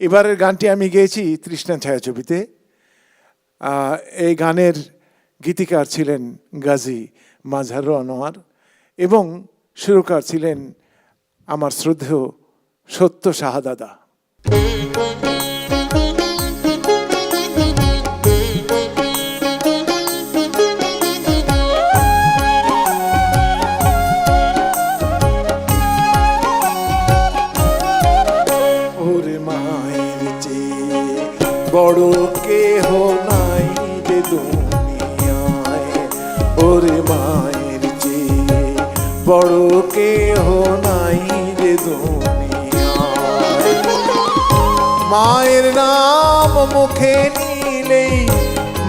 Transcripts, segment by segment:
এবারের গানটি আমি গেয়েছি তৃষ্ণা ছায়াছবিতে। এই গানের গীতিকার ছিলেন গাজী মাঝার আনোয়ার এবং সুরকার ছিলেন আমার শ্রদ্ধেয় সত্য শাহাদাদা। বড় কেহ নাই যে দুনিয়ায়, ওরে মায়ের চেয়ে বড় কেহ নাই যে দুনিয়ায়। মায়ের নাম মুখে নিলেই,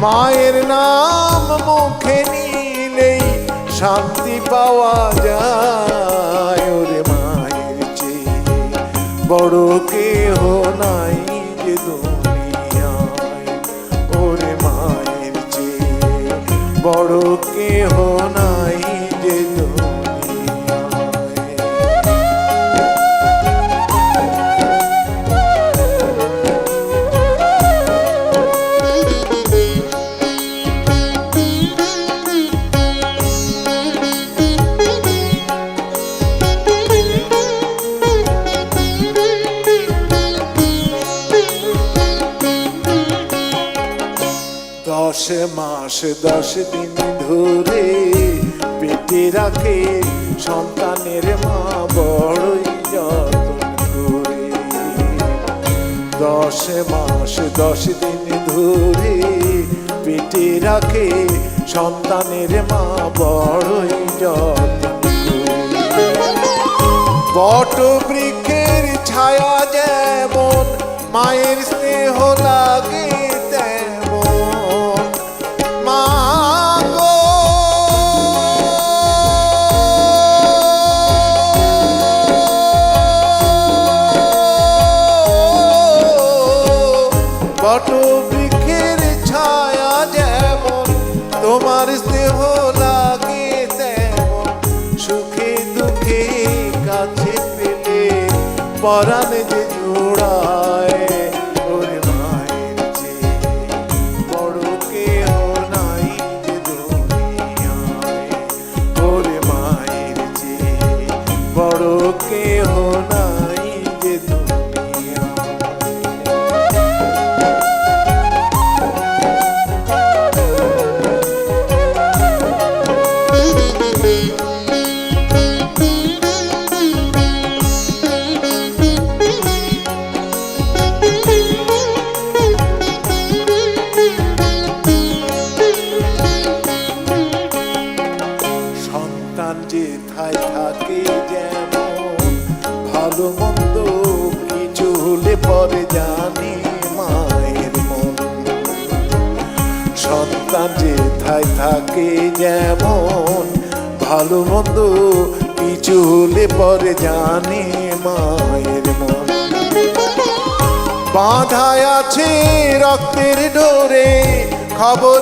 মায়ের নাম মুখে নিলেই শান্তি পাওয়া যায়। বড় কেহ দশ মাস, দশ দিন ধরে পেটে রাখে সন্তানের মা বড়ই যত্ন করে। দশ মাস, দশ দিন ধরে পেটে রাখে সন্তানের মা বড়ই যত্ন বট বৃক্ষের ছায়া যেমন তোমার স্নেহ লাগে তেমন সুখে দুঃখে কাছে পেলে পরাণ যে জোড়ায় সন্তান যেথায় থাকে যেমন ভালো মন্দ কিছু হলে পরে জানে মায়ের মন। বাঁধায় আছে রক্তের ডোরে খবর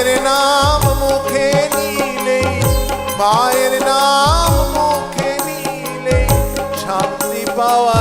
নাম মুখে নিলে মায়ের নাম মুখে নিলে শান্তি পাওয়া